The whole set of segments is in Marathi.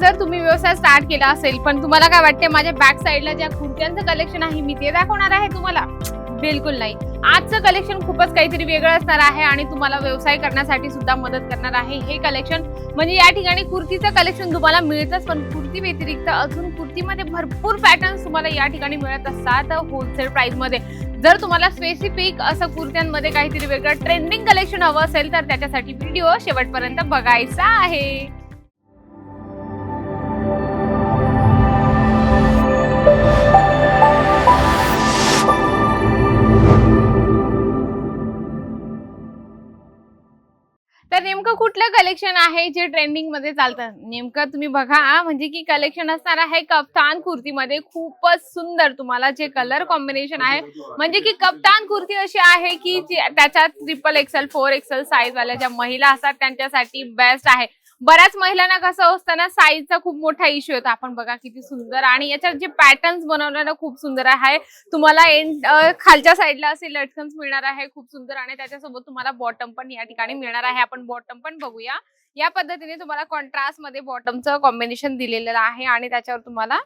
जर तुम्ही व्यवसाय स्टार्ट केला असेल पण तुम्हाला काय वाटते माझ्या बॅक साईडला ज्या कुर्त्यांचं कलेक्शन आहे मी ते दाखवणार आहे तुम्हाला? बिलकुल नाही. आजचं कलेक्शन खूपच काहीतरी वेगळं असणार आहे आणि तुम्हाला व्यवसाय करण्यासाठी सुद्धा मदत करणार आहे. हे कलेक्शन म्हणजे या ठिकाणी कुर्तीचं कलेक्शन तुम्हाला मिळतच पण कुर्ती व्यतिरिक्त अजून कुर्तीमध्ये भरपूर पॅटर्न्स तुम्हाला या ठिकाणी मिळत असतात होलसेल प्राईजमध्ये जर तुम्हाला स्पेसिफिक असं कुर्त्यांमध्ये काहीतरी वेगळं ट्रेंडिंग कलेक्शन हवं असेल तर त्याच्यासाठी व्हिडिओ शेवटपर्यंत बघायचा आहे. तर नेमकं कुठलं कलेक्शन आहे जे ट्रेंडिंगमध्ये चालतं? नेमकं तुम्ही बघा म्हणजे की कलेक्शन असणार आहे कप्तान कुर्तीमध्ये. खूपच सुंदर तुम्हाला जे कलर कॉम्बिनेशन आहे. म्हणजे की कप्तान कुर्ती अशी आहे की त्याच्यात triple XL four XL size वाल्या ज्या महिला असतात त्यांच्यासाठी बेस्ट आहे. बऱ्याच महिलांना कसं असताना साईजचा खूप मोठा इश्यू येतो. आपण बघा किती सुंदर आणि याच्यात जे पॅटर्न्स बनवलेला खूप सुंदर आहे. तुम्हाला एंड खालच्या साईडला असे लटकन्स मिळणार आहे खूप सुंदर आणि त्याच्यासोबत तुम्हाला बॉटम पण या ठिकाणी मिळणार आहे. आपण बॉटम पण बघूया. या पद्धतीने तुम्हाला कॉन्ट्रास्टमध्ये बॉटमचं कॉम्बिनेशन दिलेलं आहे आणि त्याच्यावर तुम्हाला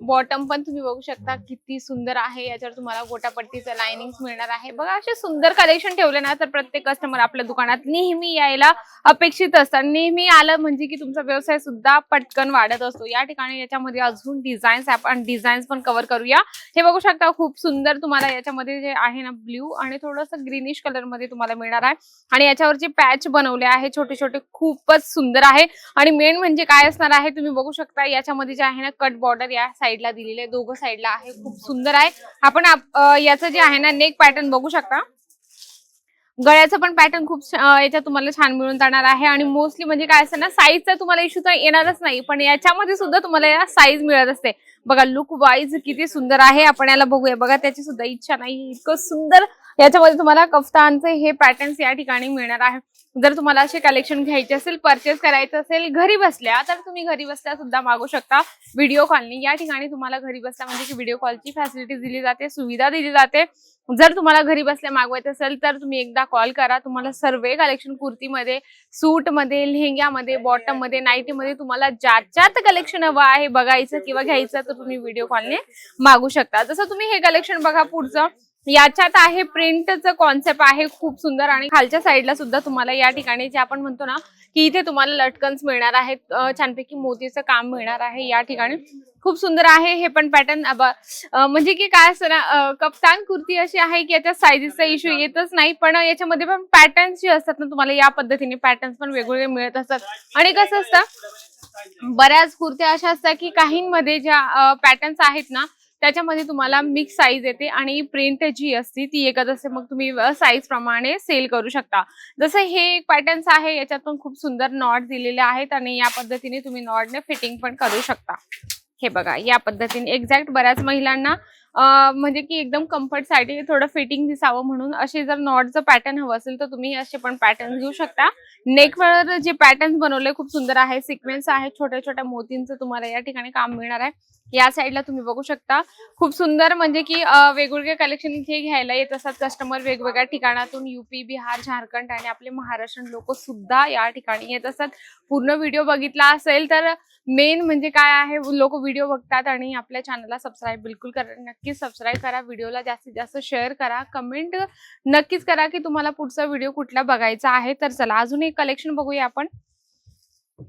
बॉटम पण तुम्ही बघू शकता किती सुंदर आहे. याच्यावर तुम्हाला गोटापट्टीचं लाइनिंग मिळणार आहे. बघा असे सुंदर कलेक्शन ठेवले ना तर प्रत्येक कस्टमर आपल्या दुकानात नेहमी यायला अपेक्षित असतात. नेहमी आलं म्हणजे की तुमचा व्यवसाय सुद्धा पटकन वाढत असतो. या ठिकाणी याच्यामध्ये अजून डिझाईन्स आपण डिझाईन्स पण कव्हर करूया. हे बघू शकता खूप सुंदर तुम्हाला याच्यामध्ये जे आहे ना ब्ल्यू आणि थोडस ग्रीनिश कलरमध्ये तुम्हाला मिळणार आहे. आणि याच्यावर जे पॅच बनवले आहे छोटे छोटे खूपच सुंदर आहे. आणि मेन म्हणजे काय असणार आहे तुम्ही बघू शकता याच्यामध्ये जे आहे ना कट बॉर्डर या साईडला दिलेले दोघं साईडला आहे. खूप सुंदर आहे. आपण याचं जे आहे ना नेक पॅटर्न बघू शकता. गळ्याचं पण पॅटर्न खूप याच्यात तुम्हाला छान मिळून जाणार आहे. आणि मोस्टली म्हणजे काय असतं ना साईजचा तुम्हाला इश्यू तर येणारच नाही. पण याच्यामध्ये सुद्धा तुम्हाला या साईज मिळत असते. बघा लुक वाईज किती सुंदर आहे. आपण याला बघूया. बघा त्याची सुद्धा इच्छा नाही. इतकं सुंदर याच्यामध्ये तुम्हाला कफ्तानचे हे पॅटर्न्स या ठिकाणी मिळणार आहे. जर तुम्हाला असे कलेक्शन घ्यायचे असेल परचेस करायचं असेल घरी बसल्या तर तुम्ही घरी बसल्या सुद्धा मागू शकता. व्हिडिओ कॉलनी या ठिकाणी तुम्हाला घरी बसल्या म्हणजे की व्हिडिओ कॉलची फॅसिलिटी दिली जाते सुविधा दिली जाते. जर तुम्हाला घरी बसल्या मागवायचं असेल तर तुम्ही एकदा कॉल करा. तुम्हाला सर्व कलेक्शन कुर्तीमध्ये सूटमध्ये लेहंग्यामध्ये बॉटममध्ये नाईटीमध्ये तुम्हाला ज्याच्यात कलेक्शन हवं आहे बघायचं किंवा घ्यायचं तर तुम्ही व्हिडिओ कॉलने मागू शकता. जसं तुम्ही हे कलेक्शन बघा पुढचं. याच्यात आहे प्रिंटचं कॉन्सेप्ट आहे खूप सुंदर. आणि खालच्या साईडला सुद्धा तुम्हाला या ठिकाणी जे आपण म्हणतो ना की इथे तुम्हाला लटकन्स मिळणार आहेत छानपैकी मोतीचं काम मिळणार आहे या ठिकाणी. खूप सुंदर आहे हे पण पॅटर्न म्हणजे की काय असतं ना कप्तान कुर्ती अशी आहे की याच्या साईजेसचा इश्यू येतच नाही पण याच्यामध्ये पण पॅटर्न्स जे असतात ना तुम्हाला या पद्धतीने पॅटर्न्स पण वेगवेगळे मिळत असतात. आणि कसं असतं बऱ्याच कुर्त्या अशा असतात की काहींमध्ये ज्या पॅटर्न्स आहेत ना त्याच्यामध्ये तुम्हाला मिक्स साईज येते आणि प्रिंट जी असते ती एकच असते. मग तुम्ही साईज प्रमाणे सेल करू शकता. जसं हे एक पॅटर्न्स आहे याच्यात पण खूप सुंदर नॉट दिलेले आहेत आणि या पद्धतीने तुम्ही नॉटने फिटिंग पण करू शकता. हे बघा या पद्धतीने. एक्झॅक्ट बऱ्याच महिलांना म्हणजे की एकदम कम्फर्टसाठी थोडं फिटिंग दिसावं म्हणून असे जर नॉटचं पॅटर्न हवं असेल तर तुम्ही असे पण पॅटर्न घेऊ शकता. नेकवर जे पॅटर्न बनवले खूप सुंदर आहे. सिक्वेन्स आहे. छोट्या छोट्या मोतींचं तुम्हाला या ठिकाणी काम मिळणार आहे. या साईडला तुम्ही बघू शकता. खूप सुंदर म्हणजे की वेगवेगळे कलेक्शन इथे घ्यायला येत असतात. कस्टमर वेगवेगळ्या ठिकाणातून युपी बिहार झारखंड आणि आपले महाराष्ट्रीयन लोक सुद्धा या ठिकाणी येत असतात. पूर्ण व्हिडिओ बघितला असेल तर मेन म्हणजे काय आहे? लोक व्हिडिओ बघतात आणि आपल्या चॅनलला सबस्क्राईब बिलकुल करा नक्कीच सबस्क्राईब करा व्हिडिओला जास्तीत जास्त शेअर करा. कमेंट नक्कीच करा की तुम्हाला पुढचा व्हिडिओ कुठला बघायचा आहे. तर चला अजून एक कलेक्शन बघूया आपण.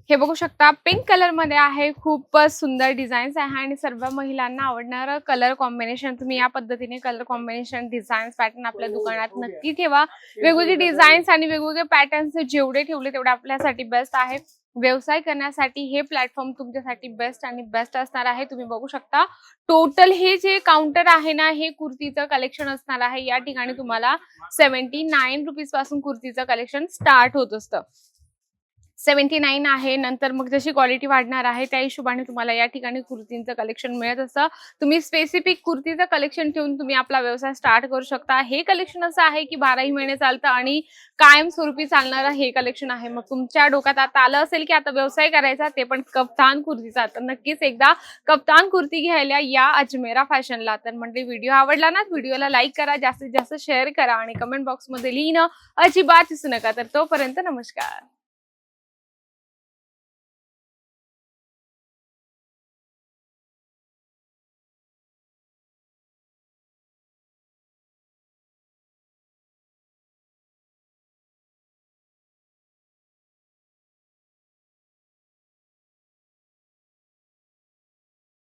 हे बघू शकता पिंक कलरमध्ये आहे खूपच सुंदर डिझाईन्स आहे आणि सर्व महिलांना आवडणारं कलर कॉम्बिनेशन तुम्ही या पद्धतीने कलर कॉम्बिनेशन डिझाईन्स पॅटर्न आपल्या दुकानात नक्की ठेवा. वेगवेगळे डिझाईन्स आणि वेगवेगळे पॅटर्न्स जेवढे ठेवले तेवढे आपल्यासाठी बेस्ट आहे. व्यवसाय करण्यासाठी हे प्लॅटफॉर्म तुमच्यासाठी बेस्ट आणि बेस्ट असणार आहे. तुम्ही बघू शकता टोटल हे जे काउंटर आहे ना हे कुर्तीचं कलेक्शन असणार आहे. या ठिकाणी तुम्हाला सेव्हन्टी नाईन रुपीजपासून कुर्तीचं कलेक्शन स्टार्ट होत असतं. सेव्हन्टी नाईन आहे नंतर मग जशी क्वालिटी वाढणार आहे त्या हिशोबाने तुम्हाला या ठिकाणी कुर्तींचं कलेक्शन मिळत असतं. तुम्ही स्पेसिफिक कुर्तीचं कलेक्शन ठेवून तुम्ही आपला व्यवसाय स्टार्ट करू शकता. हे कलेक्शन असं आहे की बाराही महिने चालतं आणि कायमस्वरूपी चालणारं हे कलेक्शन आहे. मग तुमच्या डोक्यात आता आलं असेल की आता व्यवसाय करायचा ते पण कप्तान कुर्तीचा. तर नक्कीच एकदा कप्तान कुर्ती घ्यायला या अजमेरा फॅशनला. तर म्हणजे व्हिडिओ आवडला ना व्हिडिओला लाईक करा जास्तीत जास्त शेअर करा आणि कमेंट बॉक्समध्ये लिहिणं अजिबात दिसू नका. तर तोपर्यंत नमस्कार.